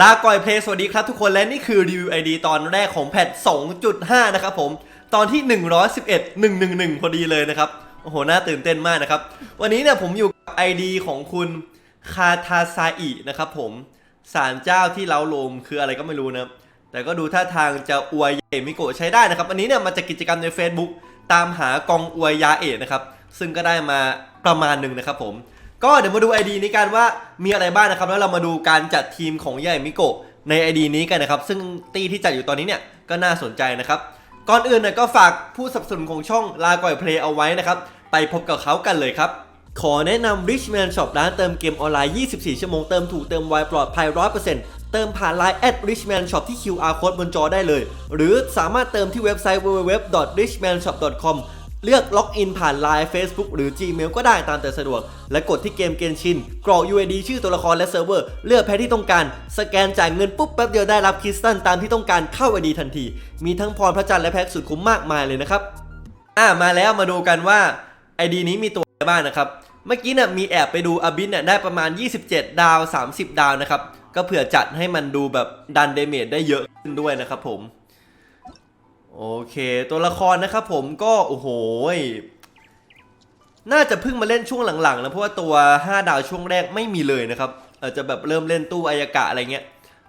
ลาก่อยเพลงสวัสดีครับทุกคนและนี่คือรีวิวไอดีตอนแรกของแพท 2.5 นะครับผม ตอนที่ 111 111 พอดีเลยนะครับ โอ้โห น่าตื่นเต้นมากนะครับ วันนี้เนี่ยผมอยู่กับไอดีของคุณคาทาซาอินะครับผมสารเจ้าที่เล้าโลมคืออะไรก็ไม่รู้นะแต่ก็ดูท่าทางจะอวยเอมิโกะใช้ได้นะครับวันนี้เนี่ยมาจากกิจกรรมใน Facebook ตามหากองอวยยาเอะนะครับ ซึ่งก็ได้มาประมาณหนึ่งนะครับผม ก็เดี๋ยวมาดู ID นี้กันว่ามีอะไรบ้างนะครับ แล้วเรามาดูการจัดทีมของยาเอะมิโกะใน ID นี้กันนะครับ ซึ่งตีที่จัดอยู่ตอนนี้เนี่ยก็น่าสนใจนะครับ ก่อนอื่นเนี่ยก็ฝากผู้สนับสนุนของช่องลาก่อยเพลย์เอาไว้นะครับ ไปพบกับเขากันเลยครับ ขอแนะนำ Richman Shop ร้านเติมเกมออนไลน์ 24 ชั่วโมง เติมถูกเติมไวปลอดภัย 100%เติมผ่าน Line at Richman Shop ที่ QR code บนจอได้เลย หรือสามารถเติมที่เว็บไซต์ www.richmanshop.com เลือกล็อกอินผ่าน Line Facebook หรือ Gmail ก็ได้ตามแต่สะดวก และกดที่เกมเกนชิน กรอก UID ชื่อตัวละครและเซิร์ฟเวอร์ เลือกแพ้ที่ต้องการ สแกนจ่ายเงินปุ๊บแป๊บเดียวได้รับคริสตัลตามที่ต้องการเข้า ID ทันที มีทั้งพรพระจันทร์และแพ็กสุดคุ้มมากมายเลยนะครับ อะมาแล้วมาดูกันว่า ID นี้มีตัวอะไรบ้างนะครับ เมื่อกี้เนี่ยมีแอบไปดูอบินเนี่ยได้ประมาณ 27 ดาว 30 ดาวนะครับ ก็เผื่อจัดให้มันดูแบบดันเดเมจได้เยอะขึ้นด้วยนะครับผม โอเค ตัวละครนะครับผมก็โอ้โหยน่าจะเพิ่งมาเล่นช่วงหลังๆนะเพราะว่าตัว 5 ดาวช่วงแรกไม่มีเลยนะครับ อาจจะแบบเริ่มเล่นตู้อายากะอะไรเงี้ย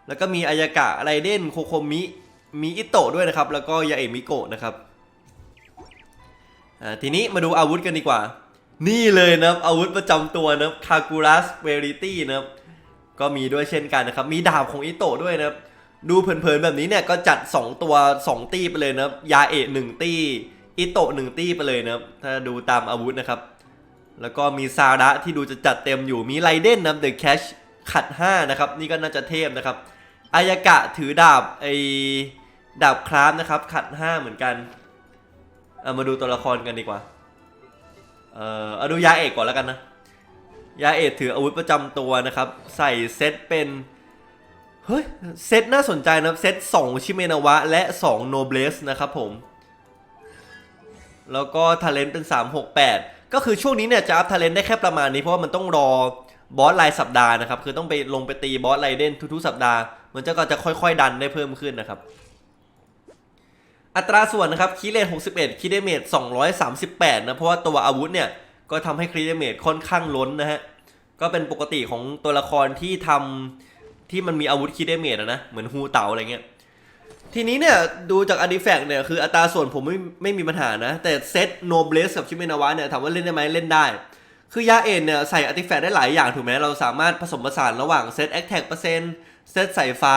แล้วก็มีอายากะไรเดนโคโคมิ มีอิโตะด้วยนะครับ แล้วก็ยาเอะมิโกะนะครับทีนี้มาดูอาวุธกันดีกว่า นี่เลยนะครับอาวุธประจำตัวนะครับคากูรัสเวริตี้นะครับก็มีด้วยเช่นกันนะครับ มีดาบของอิโตะด้วยนะครับ ดูเผินๆแบบนี้เนี่ยก็จัด 2 ตัว 2 ตี้ไปเลยนะครับยาเอะหนึ่งตี้อิโตะหนึ่งตี้ไปเลยนะครับถ้าดูตามอาวุธนะครับ แล้วก็มีซาระที่ดูจะจัดเต็มอยู่มีไรเด้นนะเดอะแคชขัด 5 นะครับ นี่ก็น่าจะเทพนะครับอายากะถือดาบไอดาบคราฟนะครับ ขัด 5 เหมือนกันเอามาดูตัวละครกันดีกว่า เอ่อเอาดูยาเอกก่อนแล้วกันนะยาเอกถืออาวุธประจำตัวนะครับ ใส่เซตเป็น เฮ้ย เซตน่าสนใจนะครับ เซต2ชิเมนาวะ และ 2 โนเบลสนะครับผม แล้วก็ทาเลนต์เป็น 368 ก็คือช่วงนี้เนี่ยจะอัพทาเลนต์ได้แค่ประมาณนี้ เพราะว่ามันต้องรอบอสรายสัปดาห์นะครับ คือต้องไปลงไปตีบอสไรเดนทุกๆสัปดาห์ มันจะก็จะค่อยๆ ดันได้เพิ่มขึ้นนะครับ อัตราส่วนนะครับคีเลน61คีเดเมต238 นะ เพราะว่าตัวอาวุธเนี่ยก็ทำให้คีเดเมตค่อนข้างล้นนะฮะ ก็เป็นปกติของตัวละครที่ทำ ที่มันมีอาวุธคีเดเมตนะ เหมือนฮูเต่าอะไรเงี้ย ทีนี้เนี่ย ดูจากอ r ดิแฟกเนี่ย คืออัตราส่วนผมไม่ไม่มีปัญหานะ แต่เซตโนเบลสกับชิเมนาวะเนี่ยถามว่าเล่นได้ไหมเล่นได้ คือยาเอ็นเนี่ย ใส่อาร์ติแฟกต์ได้หลายอย่างถูกไหมเราสามารถผสมผสานระหว่างเซตแอคแท็กเปอร์เซ็นต์เซตสายฟ้า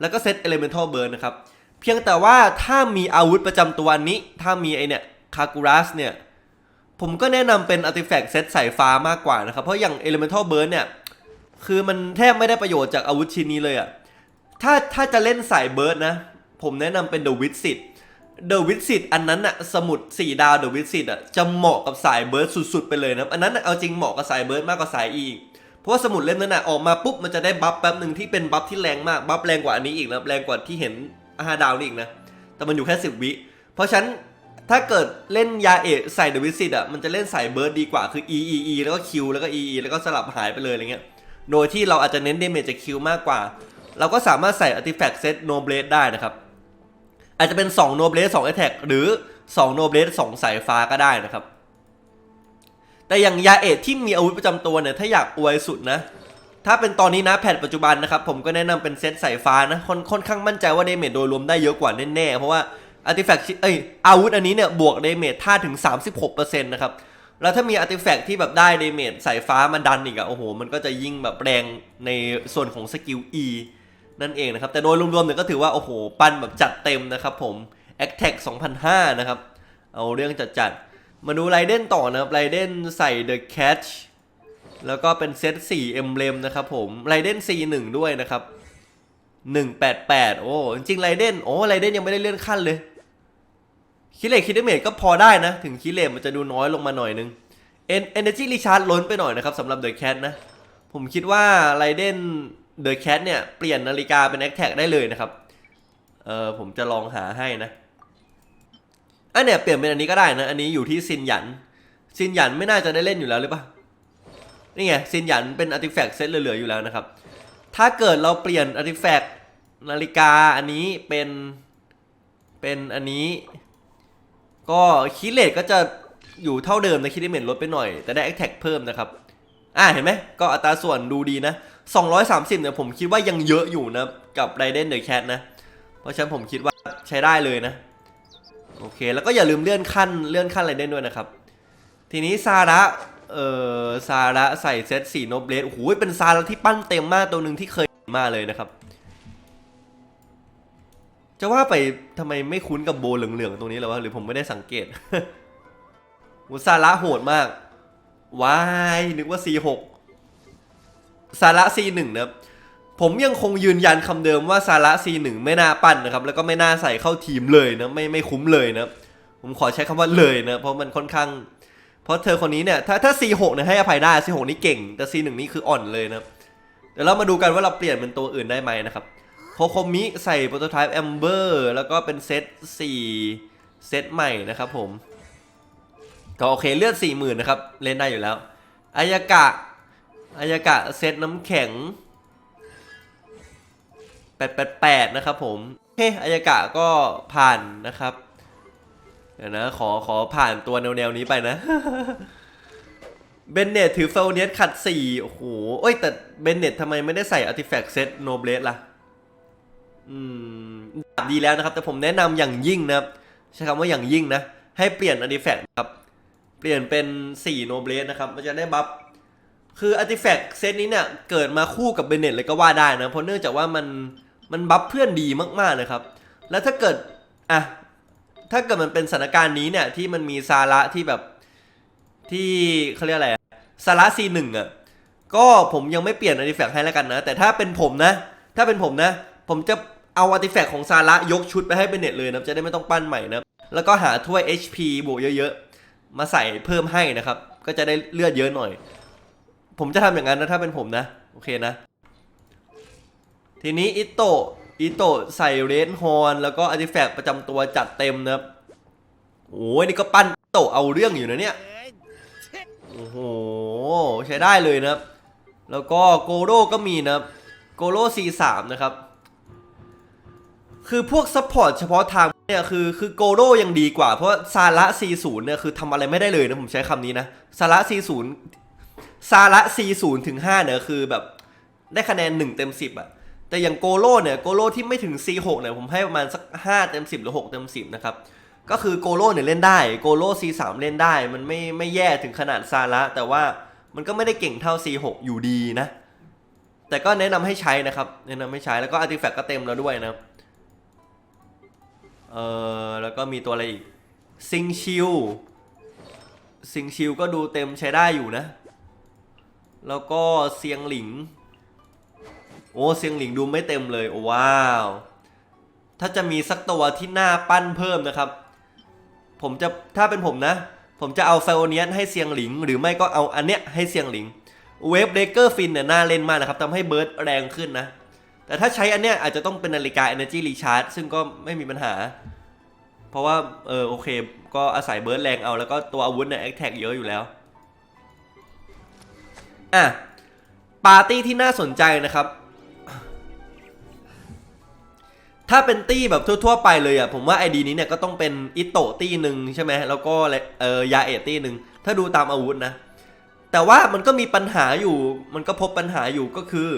แล้วก็เซตเอเลเมนทัลเบิร์นนะครับเพียงแต่ว่าถ้ามีอาวุธประจำตัวนี้ ถ้ามีไอเนี่ยคากูรัสเนี่ยผมก็แนะนำเป็นอาร์ติแฟกต์เซตสายฟ้ามากกว่านะครับ เพราะอย่าง Elemental Burn เนี่ย คือมันแทบไม่ได้ประโยชน์จากอาวุธชิ้นนี้เลยอะถ้าถ้าจะเล่นสายเบิร์ดนะ ผมแนะนำเป็น The w i z i t The w i z i t อันนั้นอะสมุด4ดาว The w i z i t อะจะเหมาะกับสายเบิร์ดสุดๆไปเลยนะอันนั้นเอาจริงเหมาะกับสายเบิร์ดมากกว่าสายอีกเพราะว่าสมุดเล่มนั้นอะออกมาปุ๊บมันจะได้บัฟแป๊บหนึ่งที่เป็นบัฟที่แรงมากบัฟแรงกว่าอันนี้อีกนะแรงกว่าที่เห็นอาดาวนี่อีกนะแต่มันอยู่แค่10วิเพราะฉะนั้นถ้าเกิดเล่นยาเอะใส่เดวิสิตอะมันจะเล่นสายเบิร์ดดีกว่าคือ E E E แล้วก็ Q แล้วก็ E E แล้วก็สลับหายไปเลยอะไรเงี้ย โดยที่เราอาจจะเน้นเดเมจจาก Q มากกว่า เราก็สามารถใส่ Artifact Set No Blade ได้นะครับ อาจจะเป็น2 No Blade 2 Attack หรือ2 No Blade 2สายฟ้าก็ได้นะครับ แต่อย่างยาเอะที่มีอาวุธประจำตัวเนี่ยถ้าอยากอวยสุดนะ ถ้าเป็นตอนนี้นะแพทปัจจุบันนะครับ ผมก็แนะนำเป็นเซตสายฟ้านะค่อนค่อนข้างมั่นใจว่าเดเมจโดยรวมได้เยอะกว่าแน่ๆเพราะว่าอาร์ติแฟกต์เอ้ยอาวุธอันนี้เนี่ยบวกเดเมจท่าถึง 36%นะครับ แล้วถ้ามีอาร์ติแฟกต์ที่แบบได้เดเมจสายฟ้ามาดันอีกอะโอ้โห มันก็จะยิ่งแบบแรงในส่วนของสกิล E นั่นเองนะครับ แต่โดยรวมๆเนี่ยก็ถือว่า โอ้โห ปั้นแบบจัดเต็มนะครับผม a c t a c 2005 นะครับ เอาเรื่องจัดจัดๆมาดูไรเดนต่อนะครับไรเดนใส่ The Catch แล้วก็เป็นเซต4เอ็มเลมนะครับผมไรเดน C1 ด้วยนะครับ 188 โอ้ จริงๆไรเดนโอ้ไรเดนยังไม่ได้เลื่อนขั้นเลย คิเลคิดเมจก็พอได้นะ ถึงคิเลมันจะดูน้อยลงมาหน่อยนึงเอ็นเอเนจีรีชาร์จล้นไปหน่อยนะครับสำหรับเดอะแคทนะ ผมคิดว่าไรเดนเดอะแคทเนี่ย เปลี่ยนนาฬิกาเป็นแอคแท็กได้เลยนะครับ เออผมจะลองหาให้นะ อันเนี่ยเปลี่ยนเป็นอันนี้ก็ได้นะ อันนี้อยู่ที่ซินหยัน ซินหยันไม่น่าจะได้เล่นอยู่แล้วหรือเปล่านี่ไงซินหยันเป็นอาร์ติแฟกต์เซตเหลือๆอยู่แล้วนะครับ ถ้าเกิดเราเปลี่ยนอาร์ติแฟกต์นาฬิกาอันนี้เป็นเป็นอันนี้ ก็คิเลตก็จะอยู่เท่าเดิมนะคิดเมตลดไปหน่อย แต่ได้แอคแท็กเพิ่มนะครับ อ่าเห็นไหมก็อัตราส่วนดูดีนะ 230เนี่ยผมคิดว่ายังเยอะอยู่นะ กับไรเดนเดอะแคทนะ เพราะฉะนั้นผมคิดว่าใช้ได้เลยนะ โอเค แล้วก็อย่าลืมเลื่อนขั้นเลื่อนขั้นไรเดนด้วยนะครับ ทีนี้ซาระเอ่อซาระใส่เซตสีโนเบลสโอ้โหเป็นซาระที่ปั้นเต็มมากตัวหนึ่งที่เคยมาเลยนะครับ จะว่าไปทำไมไม่คุ้นกับโบเหลืองๆตรงนี้เลยวะหรือผมไม่ได้สังเกตอุซาระโหดมากว้ายนึกว่า C6 ซาระ C1 นะครับผมยังคงยืนยันคำเดิมว่าซาระ C1 ไม่น่าปั้นนะครับ แล้วก็ไม่น่าใส่เข้าทีมเลยนะไม่ไม่คุ้มเลยนะผมขอใช้คำว่าเลยนะเพราะมันค่อนข้าง เพราะเธอคนนี้เนี่ยถ้าถ้า C6 เนี่ยให้อภัยได้ C6 นี่เก่งแต่ C1 นี่คืออ่อนเลยนะเดี๋ยวเรามาดูกันว่าเราเปลี่ยนเป็นตัวอื่นได้ไหมนะครับ โคโคมิใส่โปรโตไทป์แอมเบอร์แล้วก็เป็นเซต4เซตใหม่นะครับผม ก็โอเคเลือด 4 0,000 นะครับ เล่นได้อยู่แล้วอายากะอายากะเซตน้ำแข็ง 888 นะครับผมโอเคอายากะก็ผ่านนะครับ เดี๋ยวนะ ขอขอผ่านตัวแนวแนวๆนี้ไปนะเบนเน็ตถือเฟลเนสขัด4โอ้โหเอ้ยแต่เบนเน็ตทำไมไม่ได้ใส่อาร์ติแฟกต์เซตโนเบลสล่ะ อืมดีแล้วนะครับ แต่ผมแนะนำอย่างยิ่งนะครับ ใช้คำว่าอย่างยิ่งนะ ให้เปลี่ยนอาร์ติแฟกต์ครับ เปลี่ยนเป็น4โนเบลสนะครับ มันจะได้บัฟคืออาร์ติแฟกต์เซตนี้เนี่ย เกิดมาคู่กับเบเนตเลยก็ว่าได้นะ เพราะเนื่องจากว่ามันมันบัฟเพื่อนดีมากๆนะครับ แล้วถ้าเกิดอะถ้าเกิดมันเป็นสถานการณ์นี้เนี่ยที่มันมีซาระที่แบบที่เขาเรียกอะไรอะซาระ C1 อะก็ผมยังไม่เปลี่ยนอาร์ติแฟกต์ให้แล้วกันนะ แต่ถ้าเป็นผมนะ ถ้าเป็นผมนะ ผมจะ เอาอาร์ติแฟกต์ของซาระยกชุดไปให้เบนเน็ตเลยนะจะได้ไม่ต้องปั้นใหม่นะแล้วก็หาถ้วย HP บวกเยอะๆ มาใส่เพิ่มให้นะครับ ก็จะได้เลือดเยอะหน่อย ผมจะทำอย่างนั้นนะถ้าเป็นผมนะ โอเคนะ ทีนี้อิโตะอิโตะใส่เรนฮอนแล้วก็อาร์ติแฟกต์ประจำตัวจัดเต็มนะครับโอ้ยนี่ก็ปั้นโตะเอาเรื่องอยู่นะเนี่ย โอ้โห ใช้ได้เลยนะครับ แล้วก็โกโร่ก็มีนะครับ โกโร่ C3 นะครับ คือพวกซัพพอร์ตเฉพาะทางเนี่ยคือคือโกโร่ยังดีกว่า เพราะซาระ C0 เนี่ยคือทำอะไรไม่ได้เลยนะผมใช้คำนี้นะซาระ C0 ซาระ C0 ถึง5เนี่ยคือแบบได้คะแนน 1 เต็ม 10อะแต่อย่างโกโร่เนี่ยโกโร่ที่ไม่ถึง C6 เนี่ยผมให้ประมาณสัก 5 เต็ม 10 หรือ 6 เต็ม 10 นะครับ ก็คือโกโร่เนี่ยเล่นได้โกโร่ C3 เล่นได้ มันไม่ไม่แย่ถึงขนาดซาระแต่ว่ามันก็ไม่ได้เก่งเท่า C6 อยู่ดีนะ แต่ก็แนะนำให้ใช้นะครับ แนะนำให้ใช้แล้วก็อาร์ติแฟกต์ก็เต็มแล้วด้วยนะครับ เออแล้วก็มีตัวอะไรอีกซิงชิลซิงชิลก็ดูเต็มใช้ได้อยู่นะ แล้วก็เซียงหลิง โอ้เซียงหลิงดูไม่เต็มเลยโอ้ว้าว ถ้าจะมีสักตัวที่หน้าปั้นเพิ่มนะครับ ผมจะถ้าเป็นผมนะ ผมจะเอาไฟโอเนียนให้เซียงหลิง หรือไม่ก็เอาอันเนี้ยให้เซียงหลิง เวฟเดเกอร์ฟินเนี่ยน่าเล่นมากนะครับทำให้เบิร์ดแรงขึ้นนะ แต่ถ้าใช้อันเนี้ยอาจจะต้องเป็นนาฬิกา Energy Recharge ซึ่งก็ไม่มีปัญหา เพราะว่าเออโอเค ก็อาศัยเบิร์ดแรงเอาแล้วก็ตัวอาวุธเนี่ยแอคแท็กเยอะอยู่แล้ว อะ ปาร์ตี้ที่น่าสนใจนะครับ ถ้าเป็นตี้แบบทั่ว ๆ ไปเลยอะผมว่าไอดีนี้เนี่ยก็ต้องเป็นอิโตตี้หนึ่งใช่ไหมแล้วก็เออยาเอตี้หนึ่งถ้าดูตามอาวุธนะ แต่ว่ามันก็มีปัญหาอยู่มันก็พบปัญหาอยู่ก็คือ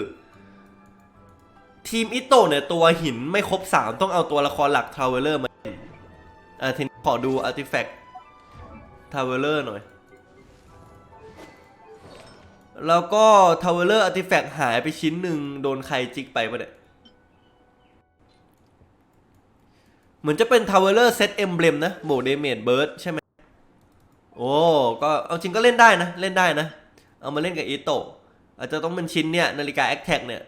ทีมอิโตเนี่ยตัวหินไม่ครบ 3 ต้องเอาตัวละครหลักทาวเวลเลอร์มาเล่อะทีนี้ขอดูอาร์ติแฟกต์ทาวเวลเลอร์หน่อย แล้วก็ทาวเวลเลอร์อาร์ติแฟกต์หายไปชิ้นหนึ่งโดนใครจิกไปปะเนี่ยเหมือนจะเป็นทาวเวลเลอร์เซตเอมเบลมนะโบเดเมดเบิร์ดใช่ไหมโอ้ก็เอาจริงก็เล่นได้นะ เล่นได้นะ เอามาเล่นกับอิโตะอาจจะต้องเป็นชิ้นเนี่ย นาฬิกาแอคแท็กเนี่ย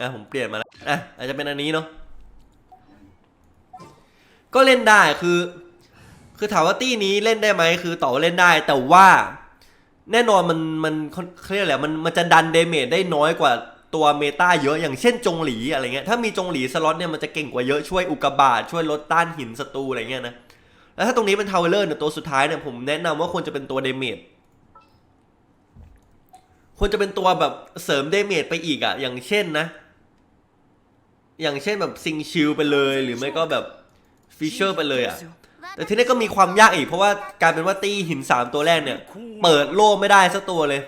อะผมเปลี่ยนมาแล้วอะอาจจะเป็นอันนี้เนาะก็เล่นได้คือ คือถามว่าตี้นี้เล่นได้ไหมคือต่อเล่นได้ แต่ว่าแน่นอนมันมันเขาเรียกอะไรมันมันจะดันเดเมจได้น้อยกว่าตัวเมตาเยอะอย่างเช่นจงหลีอะไรเงี้ยถ้ามีจงหลีสล็อตเนี่ยมันจะเก่งกว่าเยอะช่วยอุกกาบาตช่วยลดต้านหินศัตรูอะไรเงี้ยนะแล้วถ้าตรงนี้เป็นทาวเวลอร์เนี่ยตัวสุดท้ายเนี่ยผมแนะนำว่าควรจะเป็นตัวเดเมจควรจะเป็นตัวแบบเสริมเดเมจไปอีกอะอย่างเช่นนะ อย่างเช่นแบบซิงชิลไปเลย หรือไม่ก็แบบฟิชเชอร์ไปเลยอะแต่ทีนี้ก็มีความยากอีกเพราะว่ากลายเป็นว่าตีหินสามตัวแรกเนี่ย เปิดโล่ไม่ได้สักตัวเลย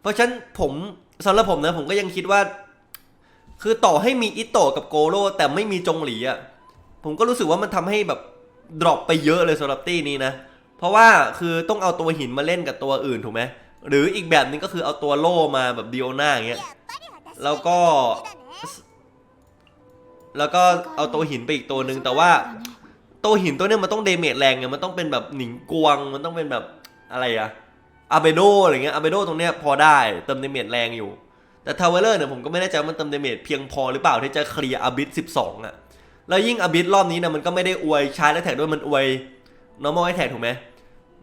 เพราะฉะนั้นผมสำหรับผมนะผมก็ยังคิดว่า คือต่อให้มีอิโตะกับโกโร่แต่ไม่มีจงหลีอะผมก็รู้สึกว่ามันทำให้แบบดรอปไปเยอะเลยสำหรับตี้นี้นะ เพราะว่าคือต้องเอาตัวหินมาเล่นกับตัวอื่นถูกไหมหรืออีกแบบนึงก็คือเอาตัวโล่มาแบบดิโอนาอย่างเงี้ยแล้วก็ แล้วก็เอาตัวหินไปอีกตัวหนึ่งแต่ว่าตัวหินตัวเนี้ยมันต้องเดเมจแรงไงมันต้องเป็นแบบหนิงกวง มันต้องเป็นแบบอะไรอะอาเบโดอะไรเงี้ยอาเบโดตรงเนี้ยพอได้เติมเดเมจแรงอยู่ แต่ทาวเวลเลอร์เนี่ยผมก็ไม่แน่ใจว่ามันเติมเดเมจเพียงพอหรือเปล่าที่จะเคลียร์อาบิส12องอะแล้วยิ่งอาบิสรอบนี้นะมันก็ไม่ได้อวยชาร์และแท็กด้วยมันอวย normal attack ถูกไหม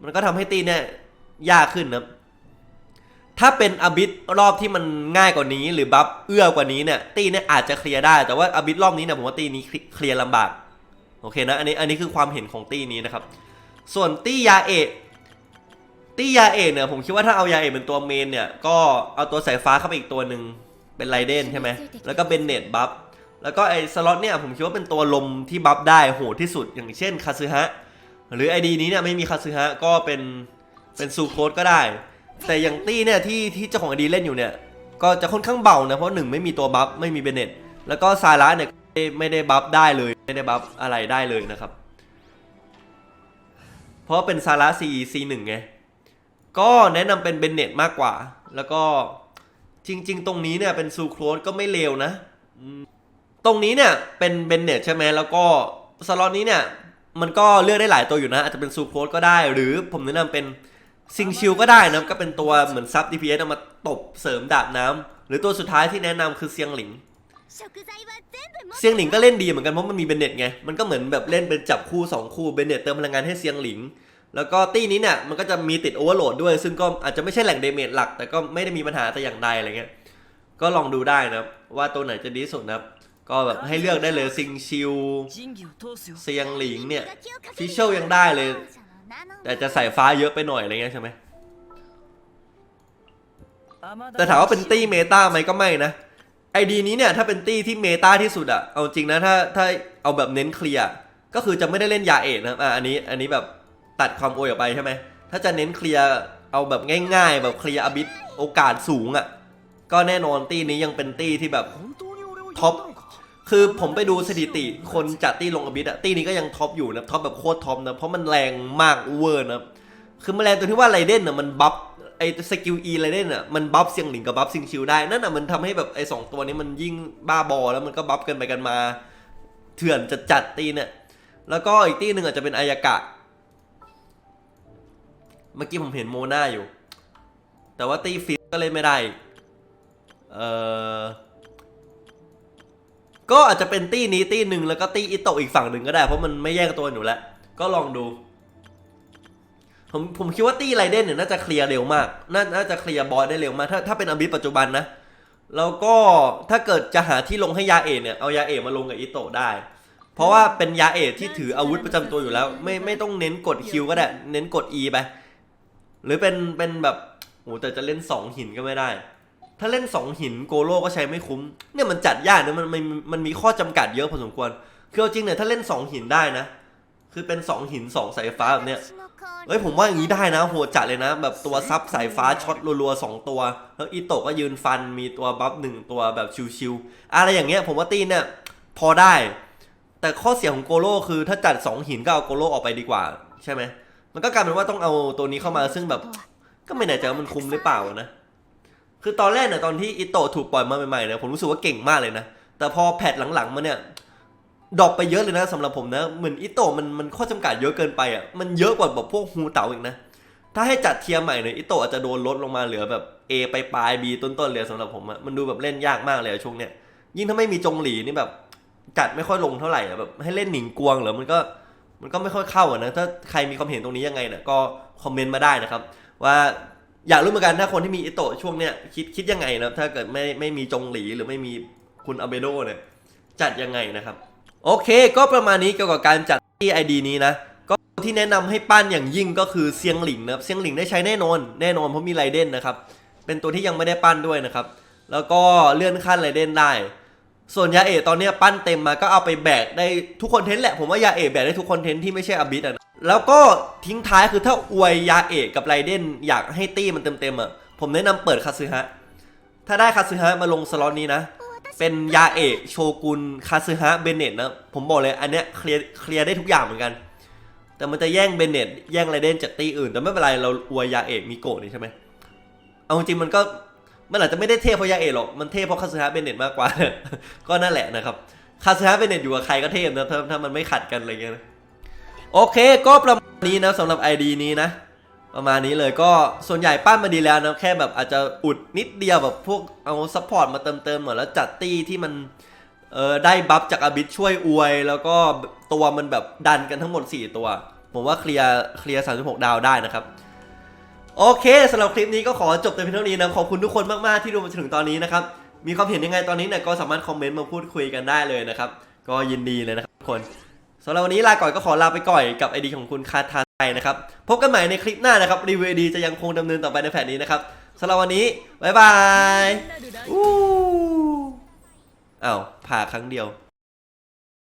มันก็ทำให้ตีเนี่ยยากขึ้นนะ ถ้าเป็นอบิสรอบที่มันง่ายกว่านี้ หรือบัฟเอื้อกว่านี้เนี่ยตีเนี่ยอาจจะเคลียร์ได้แต่ว่าอบิสรอบนี้เนี่ยผมว่าตีนี้เคลียร์ลำบากโอเคนะอันนี้อันนี้คือความเห็นของตีนี้นะครับ ส่วนตียาเอะตียาเอะเนี่ยผมคิดว่าถ้าเอายาเอะเป็นตัวเมนเนี่ยก็เอาตัวสายฟ้าเข้าไปอีกตัวหนึ่งเป็นไรเดนใช่ไหมแล้วก็เป็นเนตบัฟแล้วก็ไอ้สล็อตเนี่ยผมคิดว่าเป็นตัวลมที่บัฟได้โหดที่สุดอย่างเช่นคาซึฮะหรือไอดีนี้เนี่ยไม่มีคาซึฮะก็เป็นเป็นซูโคสก็ได้ แต่อย่างตี้เนี่ยที่ที่เจ้าของอดีเล่นอยู่เนี่ย ก็จะค่อนข้างเบานะ เพราะหนึ่งไม่มีตัวบัฟไม่มีเบเนตแล้วก็ซาร่าเนี่ยไม่ได้บัฟได้เลย ไม่ได้บัฟอะไรได้เลยนะครับ เพราะเป็นซาร่าซีซีหนึ่งไง ก็แนะนำเป็นเบเนตมากกว่า แล้วก็จริง ๆ ตรงนี้เนี่ยเป็นซูโครสก็ไม่เลวนะ ตรงนี้เนี่ยเป็นเบเนตใช่ไหมแล้วก็สล็อตนี้เนี่ยมันก็เลือกได้หลายตัวอยู่นะ อาจจะเป็นซูโครสก็ได้ หรือผมแนะนำเป็น ซิงชิลก็ได้นะก็เป็นตัวเหมือนซับ DPS เอามาตบเสริมดาบน้ำหรือตัวสุดท้ายที่แนะนำคือเซียงหลิงเซียงหลิงก็เล่นดีเหมือนกันเพราะมันมีเบนเน็ตไง มันก็เหมือนแบบเล่นเป็นจับคู่2คู่เบนเน็ตเติมพลังงานให้เซียงหลิง แล้วก็ตี้นี้เนี่ยมันก็จะมีติดโอเวอร์โหลดด้วย ซึ่งก็อาจจะไม่ใช่แหล่งเดเมจหลัก แต่ก็ไม่ได้มีปัญหาแต่อย่างใดอะไรเงี้ย ก็ลองดูได้นะครับว่าตัวไหนจะดีที่สุดนะครับ ก็แบบให้เลือกได้เลยซิงชิลเซียงหลิงเนี่ยฟิชเชลยังได้เลย แต่จะใส่ฟ้าเยอะไปหน่อยอะไรเงี้ยใช่ไหมแต่ถามว่าเป็นตี้เมตาไหมก็ไม่นะไอดีนี้เนี่ยถ้าเป็นตี้ที่เมตาที่สุดอะเอาจริงนะถ้าถ้าเอาแบบเน้นเคลียร์ก็คือจะไม่ได้เล่นยาเอกนะครับอะอันนี้อันนี้แบบตัดความโอยออกไปใช่ไหมถ้าจะเน้นเคลียร์เอาแบบง่ายๆ แบบเคลียร์อบิสโอกาสสูงอะก็แน่นอนตี้นี้ยังเป็นตี้ที่แบบท็อป คือผมไปดูสถิติคนจัดตี้ลงอบิสอะตี้นี้ก็ยังท็อปอยู่นะท็อปแบบโคตรท็อปนะ เพราะมันแรงมากเวอร์นะคือมันแรงตรงที่ว่าไรเดนอะมันบัฟไอสกิลอีไรเดนอะมันบัฟเซียงหลิงกับบัฟซิงชิวได้ นั่นอะมันทำให้แบบไอสองตัวนี้มันยิ่งบ้าบอแล้วมันก็บัฟกันไปกันมา เถื่อนจัดจัดตีเนี่ยแล้วก็อีกตีหนึ่งอาจจะเป็นอายากะ เมื่อกี้ผมเห็นโมนาอยู่ แต่ว่าตีฟิตก็เล่นไม่ได้ เออ ก็อาจจะเป็นตี้นี้ตี้หนึ่งแล้วก็ตี้อิโตอีกฝั่งหนึ่งก็ได้เพราะมันไม่แย่งตัวอยู่แล้วก็ลองดู ผมผมคิดว่าตี้ไรเดนเนี่ยน่าจะเคลียร์เร็วมาก น่าน่าจะเคลียร์บอสได้เร็วมาก ถ้าถ้าเป็นอบิสปัจจุบันนะ แล้วก็ถ้าเกิดจะหาที่ลงให้ยาเอเนี่ยเอายาเอมาลงกับอิโตได้ เพราะว่าเป็นยาเอที่ถืออาวุธประจำตัวอยู่แล้ว ไม่ไม่ต้องเน้นกดคิวก็ได้ เน้นกด E ไป หรือเป็นเป็นแบบโหแต่จะเล่นสองหินก็ไม่ได้ ถ้าเล่น 2 หินโกโลก็ใช้ไม่คุ้ม เนี่ยมันจัดยากนะมันมันมันมีข้อจำกัดเยอะพอสมควร คือจริงเนี่ยถ้าเล่น 2 หินได้นะ คือเป็น 2 หิน 2 สายฟ้าแบบเนี้ยเฮ้ยผมว่าอย่างนี้ได้นะโหจัดเลยนะ แบบตัวซับสายฟ้าช็อตรัวๆ2ตัว แล้วอีโตก็ยืนฟันมีตัวบัฟหนึ่งตัวแบบชิวๆอะไรอย่างเงี้ยผมว่าตีนเนี่ยพอได้ แต่ข้อเสียของโกโลคือถ้าจัด 2 หินก็เอาโกโลออกไปดีกว่า ใช่ไหมมันก็กลายเป็นว่าต้องเอาตัวนี้เข้ามาซึ่งแบบ ก็ไม่แน่ใจว่ามันคุ้มหรือเปล่านะ คือตอนแรกเนี่ยตอนที่อิโตะถูกปล่อยมาใหม่ๆเนี่ยผมรู้สึกว่าเก่งมากเลยนะ แต่พอแพทหลังๆมาเนี่ยดรอปไปเยอะเลยนะสำหรับผมนะ เหมือนอิโตะมันมันข้อจำกัดเยอะเกินไปอะมันเยอะกว่าแบบพวกฮูเต๋าอีกนะ ถ้าให้จัดเทียร์ใหม่เนี่ยอิโตะอาจจะโดนลดลงมาเหลือแบบ A ไปปลาย B ต้นๆเลยสำหรับผมอะมันดูแบบเล่นยากมากเลยช่วงเนี้ยยิ่งถ้าไม่มีจงหลีนี่แบบ จัดไม่ค่อยลงเท่าไหร่อะแบบให้เล่นหนิงกวงเหรอมันก็มันก็ไม่ค่อยเข้าอะนะถ้าใครมีความเห็นตรงนี้ยังไงเนี่ยก็คอมเมนต์มาได้นะครับว่า อยากรู้เหมือนกันถ้าคนที่มีอิโตะช่วงเนี้ยคิดคิดยังไงนะครับ ถ้าเกิดไม่ไม่มีจงหลีหรือไม่มีคุณอเบโดเนี่ยจัดยังไงนะครับ โอเค ก็ประมาณนี้เกี่ยวกับการจัดที่ไอดีนี้นะก็ที่แนะนำให้ปั้นอย่างยิ่งก็คือเซียงหลิงนะครับเซียงหลิงได้ใช้แน่นอน แน่นอนเพราะมีไรเด่นนะครับเป็นตัวที่ยังไม่ได้ปั้นด้วยนะครับ แล้วก็เลื่อนขั้นไรเด่นได้ ส่วนยาเอตอนนี้ปั้นเต็มมาก็เอาไปแบกได้ทุกคอนเทนต์แหละผมว่ายาเอแบกได้ทุกคอนเทนต์ที่ไม่ใช่อบิสอะนะ แล้วก็ทิ้งท้ายคือถ้าอวยยาเอะกับไรเดนอยากให้ตี้มันเต็มๆอะผมแนะนำเปิดคาซึฮะ ถ้าได้คาซึฮะมาลงสล็อตนี้นะ เป็นยาเอะโชกุนคาซึฮะเบเนตนะ ผมบอกเลยอันเนี้ยเคลียร์เคลียร์ได้ทุกอย่างเหมือนกัน แต่มันจะแย่งเบเนตแย่งไรเดนจากตีอื่น แต่ไม่เป็นไรเราอวยยาเอะมีโกะนี่ใช่ไหมเอาจริงมันก็มันอาจจะไม่ได้เทพเพราะยาเอะหรอก มันเทพเพราะคาซึฮะเบเนตมากกว่า ก็นั่นแหละนะครับ คาซึฮะเบเนตอยู่กับใครก็เทพนะถ้าถ้ามันไม่ขัดกันอะไรเงี้ยนะ โอเคก็ประมาณนี้นะสำหรับ ID นี้นะ ประมาณนี้เลยก็ส่วนใหญ่ปั้นมาดีแล้วนะแค่แบบอาจจะอุดนิดเดียวแบบพวกเอาซัพพอร์ตมาเติมเติมหน่อยแล้วจัดตี้ที่มันเออได้บัฟจากอาบิสช่วยอวย แล้วก็ตัวมันแบบดันกันทั้งหมด 4 ตัว ผมว่าเคลียร์เคลียร์ 36 ดาวได้นะครับ โอเคสำหรับคลิปนี้ก็ขอจบแต่เพียงเท่านี้นะขอบคุณทุกคนมาก ๆ ที่ดูมาถึงตอนนี้นะครับ มีความเห็นยังไงตอนนี้เนี่ยก็สามารถคอมเมนต์มาพูดคุยกันได้เลยนะครับ ก็ยินดีเลยนะครับทุกคน สำหรับวันนี้ลาก่อนก็ขอลาไปก่อนกับไอดีของคุณคาทาไทยนะครับ พบกันใหม่ในคลิปหน้านะครับ รีวิวดีจะยังคงดำเนินต่อไปในแผนนี้นะครับสำหรับวันนี้บ๊ายบายอู้อ้าวผ่าครั้งเดียว